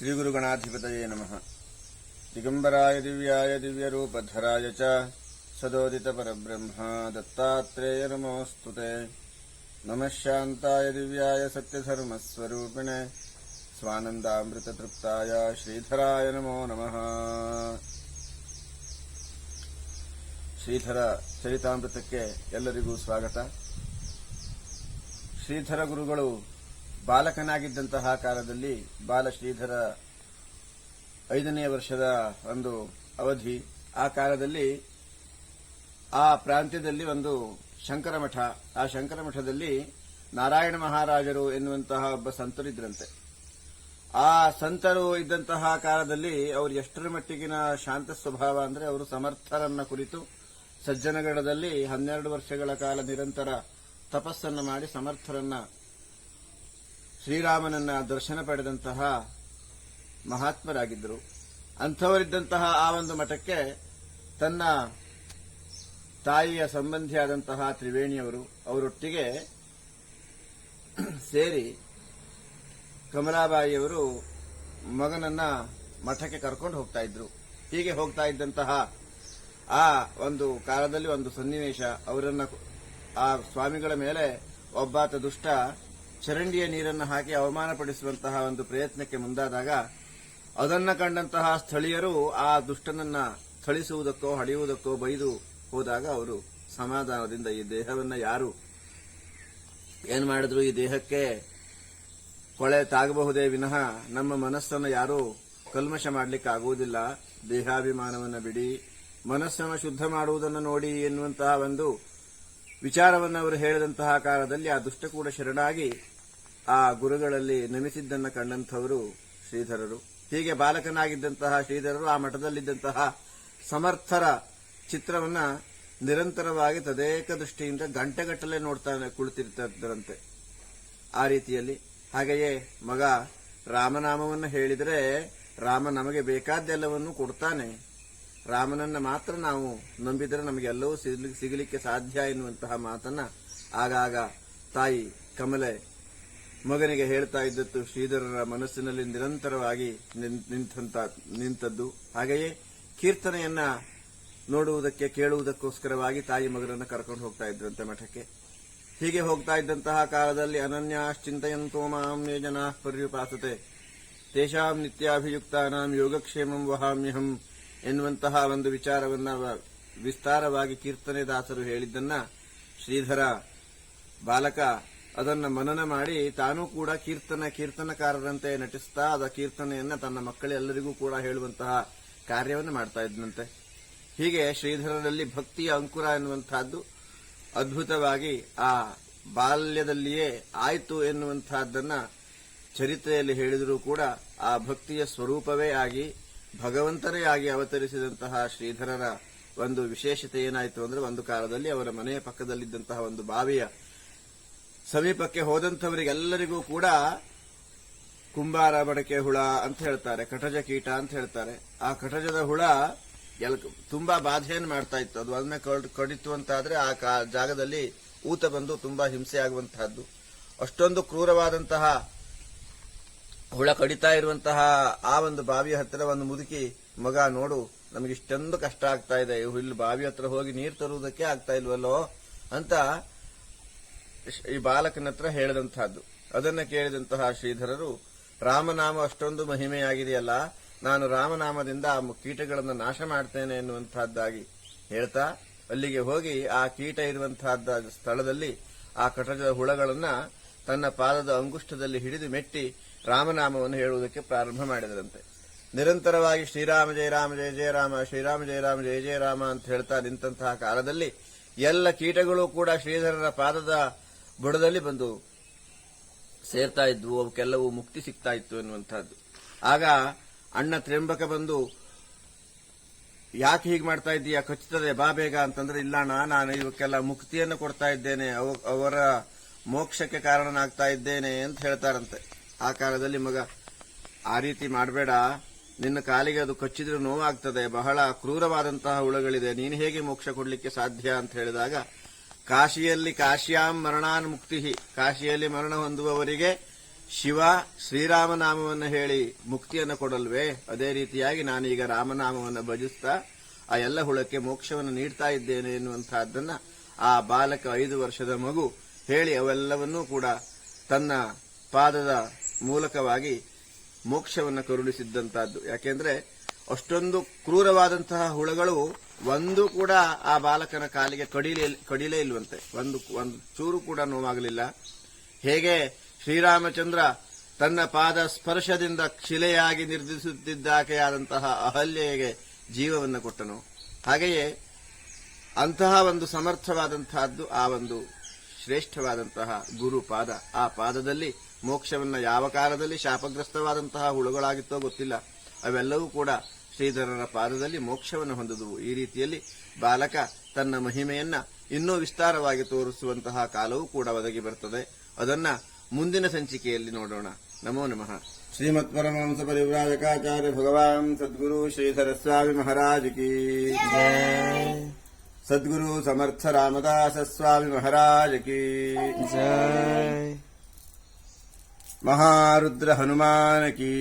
ಶ್ರೀ ಗುರುಗಣಾಧಿಪತಯೇ ನಮಃ. ದಿಗಂಬರಾಯ ದಿವ್ಯಾಯ ದಿವ್ಯರೂಪಧರಾಯ ಚ ಸದೋದಿತ ಪರಬ್ರಹ್ಮ ದತ್ತಾತ್ರೇಯ ನಮೋಸ್ತುತೆ. ನಮಃ ಶಾಂತಾಯ ದಿವ್ಯಾಯ ಸತ್ಯಧರ್ಮಸ್ವರೂಪಿಣೆ. ಸ್ವಾನಂದಾಮೃತತೃಪ್ತಾಯ ಶ್ರೀಧರಾಯ ನಮೋ ನಮಃ. ಶ್ರೀಧರ ಚರಿತಾಮೃತಕ್ಕೆ ಎಲ್ಲರಿಗೂ ಸ್ವಾಗತ. ಶ್ರೀಧರ ಗುರುಗಳು ಬಾಲಕನಾಗಿದ್ದಂತಹ ಕಾಲದಲ್ಲಿ ಬಾಲ ಶ್ರೀಧರ ಐದನೇ ವರ್ಷದ ಒಂದು ಅವಧಿ. ಆ ಕಾಲದಲ್ಲಿ ಆ ಪ್ರಾಂತ್ಯದಲ್ಲಿ ಒಂದು ಶಂಕರಮಠ. ಆ ಶಂಕರಮಠದಲ್ಲಿ ನಾರಾಯಣ ಮಹಾರಾಜರು ಎನ್ನುವಂತಹ ಒಬ್ಬ ಸಂತರಿದ್ರಂತೆ ಆ ಸಂತರು ಇದ್ದಂತಹ ಕಾಲದಲ್ಲಿ ಅವರು ಎಷ್ಟರ ಮಟ್ಟಿಗಿನ ಶಾಂತ ಸ್ವಭಾವ ಅಂದರೆ ಅವರು ಸಮರ್ಥರನ್ನ ಕುರಿತು ಸಜ್ಜನಗಡದಲ್ಲಿ ಹನ್ನೆರಡು ವರ್ಷಗಳ ಕಾಲ ನಿರಂತರ ತಪಸ್ಸನ್ನು ಮಾಡಿ ಸಮರ್ಥರನ್ನ ಶ್ರೀರಾಮನನ್ನ ದರ್ಶನ ಪಡೆದಂತಹ ಮಹಾತ್ಮರಾಗಿದ್ದರು. ಅಂಥವರಿದ್ದಂತಹ ಆ ಒಂದು ಮಠಕ್ಕೆ ತನ್ನ ತಾಯಿಯ ಸಂಬಂಧಿಯಾದಂತಹ ತ್ರಿವೇಣಿಯವರು ಅವರೊಟ್ಟಿಗೆ ಸೇರಿ ಕಮಲಾಬಾಯಿಯವರು ಮಗನನ್ನ ಮಠಕ್ಕೆ ಕರ್ಕೊಂಡು ಹೋಗ್ತಾ ಇದ್ರು. ಹೀಗೆ ಹೋಗ್ತಾ ಇದ್ದಂತಹ ಆ ಒಂದು ಕಾಲದಲ್ಲಿ ಒಂದು ಸನ್ನಿವೇಶ ಅವರನ್ನ ಆ ಸ್ವಾಮಿಗಳ ಮೇಲೆ ಒಬ್ಬಾತ ದುಷ್ಟ ಚರಂಡಿಯ ನೀರನ್ನು ಹಾಕಿ ಅವಮಾನಪಡಿಸುವಂತಹ ಒಂದು ಪ್ರಯತ್ನಕ್ಕೆ ಮುಂದಾದಾಗ ಅದನ್ನು ಕಂಡಂತಹ ಸ್ಥಳೀಯರು ಆ ದುಷ್ಟನನ್ನ ಥಳಿಸುವುದಕ್ಕೋ, ಹಡೆಯುವುದಕ್ಕೋ ಬೈದು ಹೋದಾಗ ಅವರು ಸಮಾಧಾನದಿಂದ ಈ ದೇಹವನ್ನ ಯಾರು ಏನ್ ಮಾಡಿದ್ರು? ಈ ದೇಹಕ್ಕೆ ಕೊಳೆ ತಾಗಬಹುದೇ? ವಿನಃ ನಮ್ಮ ಮನಸ್ಸನ್ನು ಯಾರೂ ಕಲ್ಮಶ ಮಾಡಲಿಕ್ಕೆ ಆಗುವುದಿಲ್ಲ. ದೇಹಾಭಿಮಾನವನ್ನು ಬಿಡಿ. ಮನಸ್ಸನ್ನು ಶುದ್ಧ ಮಾಡುವುದನ್ನು ನೋಡಿ ಎನ್ನುವಂತಹ ಒಂದು ವಿಚಾರವನ್ನು ಅವರು ಹೇಳಿದಂತಹ ಕಾಲದಲ್ಲಿ ಆ ದುಷ್ಟ ಕೂಡ ಶರಣಾಗಿ ಆ ಗುರುಗಳಲ್ಲಿ ನಮಿಸಿದ್ದನ್ನು ಕಂಡಂಥವರು ಶ್ರೀಧರರು. ಹೀಗೆ ಬಾಲಕನಾಗಿದ್ದಂತಹ ಶ್ರೀಧರರು ಆ ಮಠದಲ್ಲಿದ್ದಂತಹ ಸಮರ್ಥರ ಚಿತ್ರವನ್ನ ನಿರಂತರವಾಗಿ ತದೇಕ ದೃಷ್ಟಿಯಿಂದ ಗಂಟೆಗಟ್ಟಲೆ ನೋಡ್ತಾ ಕುಳಿತಿರ್ತಿದ್ದರಂತೆ ಆ ರೀತಿಯಲ್ಲಿ. ಹಾಗೆಯೇ ಮಗ ರಾಮನಾಮವನ್ನು ಹೇಳಿದರೆ ರಾಮ ನಮಗೆ ಬೇಕಾದ್ದೆಲ್ಲವನ್ನೂ ಕೊಡ್ತಾನೆ. ರಾಮನನ್ನ ಮಾತ್ರ ನಾವು ನಂಬಿದರೆ ನಮಗೆಲ್ಲವೂ ಸಿಗ್ಲಿ- ಸಿಗಲಿಕ್ಕೆ ಸಾಧ್ಯ ಎನ್ನುವಂತಹ ಮಾತನ್ನ ಆಗಾಗ ತಾಯಿ ಕಮಲೆ ಮಗನಿಗೆ ಹೇಳ್ತಾ ಇದ್ದದ್ದು ಶ್ರೀಧರರ ಮನಸ್ಸಿನಲ್ಲಿ ನಿರಂತರವಾಗಿ ನಿಂತ ನಿಂತದ್ದು. ಹಾಗೆಯೇ ಕೀರ್ತನೆಯನ್ನ ನೋಡುವುದಕ್ಕೆ, ಕೇಳುವುದಕ್ಕೋಸ್ಕರವಾಗಿ ತಾಯಿ ಮಗನನ್ನು ಕರ್ಕೊಂಡು ಹೋಗ್ತಾ ಇದ್ರಂತೆ ಮಠಕ್ಕೆ. ಹೀಗೆ ಹೋಗ್ತಾ ಇದ್ದಂತಹ ಕಾಲದಲ್ಲಿ ಅನನ್ಯಾಶ್ಚಿಂತೆಯಂತೋ ಮಾಂ ಯೇ ಜನಾ ಪರ್ಯುಪಾಸತೆ. ತೇಷಾಂ ನಿತ್ಯಾಭಿಯುಕ್ತಾನಾಂ ಯೋಗಕ್ಷೇಮಂ ವಹಾಮ್ಯಹಂ ಎನ್ನುವಂತಹ ಒಂದು ವಿಚಾರವನ್ನ ವಿಸ್ತಾರವಾಗಿ ಕೀರ್ತನೆ ದಾಸರು ಹೇಳಿದ್ದನ್ನ ಶ್ರೀಧರ ಬಾಲಕ ಅದನ್ನ ಮನನ ಮಾಡಿ ತಾನೂ ಕೂಡ ಕೀರ್ತನ, ಕೀರ್ತನಕಾರರಂತೆ ನಟಿಸ್ತಾ ಅದ ಕೀರ್ತನೆಯನ್ನ ತನ್ನ ಮಕ್ಕಳೆಲ್ಲರಿಗೂ ಕೂಡ ಹೇಳುವಂತಹ ಕಾರ್ಯವನ್ನು ಮಾಡ್ತಾ ಇದ್ದಂತೆ ಹೀಗೆ ಶ್ರೀಧರರಲ್ಲಿ ಭಕ್ತಿಯ ಅಂಕುರ ಎನ್ನುವಂತಹದ್ದು ಅದ್ಭುತವಾಗಿ ಆ ಬಾಲ್ಯದಲ್ಲಿಯೇ ಆಯಿತು ಎನ್ನುವಂತಹದ್ದನ್ನ ಚರಿತ್ರೆಯಲ್ಲಿ ಹೇಳಿದರೂ ಕೂಡ ಆ ಭಕ್ತಿಯ ಸ್ವರೂಪವೇ ಆಗಿ ಭಗವಂತರೇ ಆಗಿ ಅವತರಿಸಿದಂತಹ ಶ್ರೀಧರರ ಒಂದು ವಿಶೇಷತೆ ಏನಾಯಿತು ಅಂದ್ರೆ ಒಂದು ಕಾಲದಲ್ಲಿ ಅವರ ಮನೆಯ ಪಕ್ಕದಲ್ಲಿದ್ದಂತಹ ಒಂದು ಬಾವಿಯ ಸಮೀಪಕ್ಕೆ ಹೋದಂಥವರಿಗೆಲ್ಲರಿಗೂ ಕೂಡ ಕುಂಬಾರ, ಬಡಕೆ ಹುಳ ಅಂತ ಹೇಳ್ತಾರೆ ಕಟಜ ಕೀಟ ಅಂತ ಹೇಳ್ತಾರೆ. ಆ ಕಟಜದ ಹುಳ ಎಲ್ ತುಂಬಾ ಬಾಧೆಯನ್ನು ಮಾಡ್ತಾ ಇತ್ತು. ಅದು ಅದನ್ನ ಕಡಿತು ಕಡಿತು ಅಂತಾದ್ರೆ ಆ ಜಾಗದಲ್ಲಿ ಊತ ಬಂದು ತುಂಬಾ ಹಿಂಸೆ ಆಗುವಂತಹದ್ದು. ಅಷ್ಟೊಂದು ಕ್ರೂರವಾದಂತಹ ಹುಳ ಕಡಿತಾ ಇರುವಂತಹ ಆ ಒಂದು ಬಾವಿಯ ಹತ್ತಿರ ಒಂದು ಮುದುಕಿ ಮಗ ನೋಡು, ನಮಗೆ ಇಷ್ಟೊಂದು ಕಷ್ಟ ಆಗ್ತಾ ಇದೆ. ಇಲ್ಲಿ ಬಾವಿ ಹತ್ರ ಹೋಗಿ ನೀರು ತರುವುದಕ್ಕೆ ಆಗ್ತಾ ಇಲ್ವಲ್ಲೋ ಅಂತ ಈ ಬಾಲಕನ ಹತ್ರ ಹೇಳಿದಂತಹದ್ದು ಅದನ್ನ ಕೇಳಿದಂತಹ ಶ್ರೀಧರರು, ರಾಮನಾಮ ಅಷ್ಟೊಂದು ಮಹಿಮೆಯಾಗಿದೆಯಲ್ಲ, ನಾನು ರಾಮನಾಮದಿಂದ ಆ ಕೀಟಗಳನ್ನು ನಾಶ ಮಾಡ್ತೇನೆ ಎನ್ನುವಂತಹದ್ದಾಗಿ ಹೇಳ್ತಾ, ಅಲ್ಲಿಗೆ ಹೋಗಿ ಆ ಕೀಟ ಇರುವಂತಹದ್ದ ಸ್ಥಳದಲ್ಲಿ ಆ ಕಟಜದ ಹುಳಗಳನ್ನ ತನ್ನ ಪಾದದ ಅಂಗುಷ್ಟದಲ್ಲಿ ಹಿಡಿದು ಮೆಟ್ಟಿ ರಾಮನಾಮವನ್ನು ಹೇಳುವುದಕ್ಕೆ ಪ್ರಾರಂಭ ಮಾಡಿದರಂತೆ. ನಿರಂತರವಾಗಿ ಶ್ರೀರಾಮ ಜಯ ರಾಮ ಜಯ ಜಯ ರಾಮ ಶ್ರೀರಾಮ ಜಯ ರಾಮ ಜಯ ಜಯ ರಾಮ ಅಂತ ಹೇಳ್ತಾ ನಿಂತಹ ಕಾಲದಲ್ಲಿ ಎಲ್ಲ ಕೀಟಗಳು ಕೂಡ ಶ್ರೀಧರರ ಪಾದದ ಬುಡದಲ್ಲಿ ಬಂದು ಸೇರ್ತಾ ಇದ್ವು, ಅವಕ್ಕೆಲ್ಲವೂ ಮುಕ್ತಿ ಸಿಗ್ತಾ ಇತ್ತು ಎನ್ನುವಂತಹದ್ದು ಆಗ ಅಣ್ಣ ತ್ರಿಂಬಕ ಬಂದು, ಯಾಕೆ ಹೀಗೆ ಮಾಡ್ತಾ ಇದ್ದೀಯಾ? ಖಚಿತದೆ ಬಾ ಬೇಗ. ಅಂತಂದ್ರೆ ಇಲ್ಲಣ್ಣ ನಾನು ಇವಕ್ಕೆಲ್ಲ ಮುಕ್ತಿಯನ್ನು ಕೊಡ್ತಾ ಇದ್ದೇನೆ. ಅವ- ಅವರ ಮೋಕ್ಷಕ್ಕೆ ಕಾರಣನಾಗ್ತಾ ಇದ್ದೇನೆ ಅಂತ ಹೇಳ್ತಾರಂತೆ. ಆ ಕಾಲದಲ್ಲಿ ಮಗ, ಆ ರೀತಿ ಮಾಡಬೇಡ. ನಿನ್ನ ಕಾಲಿಗೆ ಅದು ಕಚ್ಚಿದ್ರೆ ನೋವಾಗ್ತದೆ. ಬಹಳ ಕ್ರೂರವಾದಂತಹ ಹುಳುಗಳಿದೆ. ನೀನು ಹೇಗೆ ಮೋಕ್ಷ ಕೊಡಲಿಕ್ಕೆ ಸಾಧ್ಯ? ಅಂತ ಹೇಳಿದಾಗ ಕಾಶಿಯಲ್ಲಿ ಕಾಶ್ಯಾಂ ಮರಣಾನ್ ಮುಕ್ತಿ ಕಾಶಿಯಲ್ಲಿ ಮರಣ ಹೊಂದುವವರಿಗೆ ಶಿವ ಶ್ರೀರಾಮನಾಮವನ್ನು ಹೇಳಿ ಮುಕ್ತಿಯನ್ನು ಕೊಡಲ್ವೇ? ಅದೇ ರೀತಿಯಾಗಿ ನಾನೀಗ ರಾಮನಾಮವನ್ನು ಭಜಿಸ್ತಾ ಆ ಎಲ್ಲ ಹುಳಕ್ಕೆ ಮೋಕ್ಷವನ್ನು ನೀಡ್ತಾ ಇದ್ದೇನೆ ಎನ್ನುವಂತಹದ್ದನ್ನ ಆ ಬಾಲಕ ಐದು ವರ್ಷದ ಮಗು ಹೇಳಿ ಅವೆಲ್ಲವನ್ನೂ ಕೂಡ ತನ್ನ ಪಾದದ ಮೂಲಕವಾಗಿ ಮೋಕ್ಷವನ್ನು ಕರುಣಿಸಿದ್ದಂತಹದ್ದು ಯಾಕೆಂದ್ರೆ ಅಷ್ಟೊಂದು ಕ್ರೂರವಾದಂತಹ ಹುಳಗಳು ಒಂದು ಕೂಡ ಆ ಬಾಲಕನ ಕಾಲಿಗೆ ಕಡಿಲೇ ಕಡಿಲೇ ಇಲ್ವಂತೆ. ಒಂದು ಒಂದು ಚೂರು ಕೂಡ ನೋವಾಗಲಿಲ್ಲ. ಹೇಗೆ ಶ್ರೀರಾಮಚಂದ್ರ ತನ್ನ ಪಾದ ಸ್ಪರ್ಶದಿಂದ ಶಿಲೆಯಾಗಿ ನಿರ್ಧರಿಸುತ್ತಿದ್ದಾಕೆಯಾದಂತಹ ಅಹಲ್ಯೆಗೆ ಜೀವವನ್ನು ಕೊಟ್ಟನು. ಹಾಗೆಯೇ ಅಂತಹ ಒಂದು ಸಮರ್ಥವಾದಂತಹದ್ದು ಆ ಒಂದು ಶ್ರೇಷ್ಠವಾದಂತಹ ಗುರು ಪಾದ ಆ ಪಾದದಲ್ಲಿ ಮೋಕ್ಷವನ್ನ ಯಾವ ಕಾಲದಲ್ಲಿ ಶಾಪಗ್ರಸ್ತವಾದಂತಹ ಹುಳುಗಳಾಗಿತ್ತೋ ಗೊತ್ತಿಲ್ಲ. ಅವೆಲ್ಲವೂ ಕೂಡ ಶ್ರೀಧರರ ಪಾದದಲ್ಲಿ ಮೋಕ್ಷವನ್ನು ಹೊಂದುದು ಈ ರೀತಿಯಲ್ಲಿ ಬಾಲಕ ತನ್ನ ಮಹಿಮೆಯನ್ನ ಇನ್ನೂ ವಿಸ್ತಾರವಾಗಿ ತೋರಿಸುವಂತಹ ಕಾಲವೂ ಕೂಡ ಒದಗಿ ಬರುತ್ತದೆ ಅದನ್ನ ಮುಂದಿನ ಸಂಚಿಕೆಯಲ್ಲಿ ನೋಡೋಣ. ನಮೋ ನಮಃ. ಶ್ರೀಮತ್ ಪರಮಹಂಸ ಪರಿವ್ರಾಜಕಾಚಾರ್ಯ ಭಗವಾನ್ ಸದ್ಗುರು ಶ್ರೀಧರ ಸ್ವಾಮಿ ಮಹಾರಾಜ ಕಿ ಸದ್ಗುರು ಸಮರ್ಥ ರಾಮದಾಸ ಸ್ವಾಮಿ ಮಹಾರಾಜ ಕಿ ಮಹಾರುದ್ರ ಹನುಮಾನ ಕೀ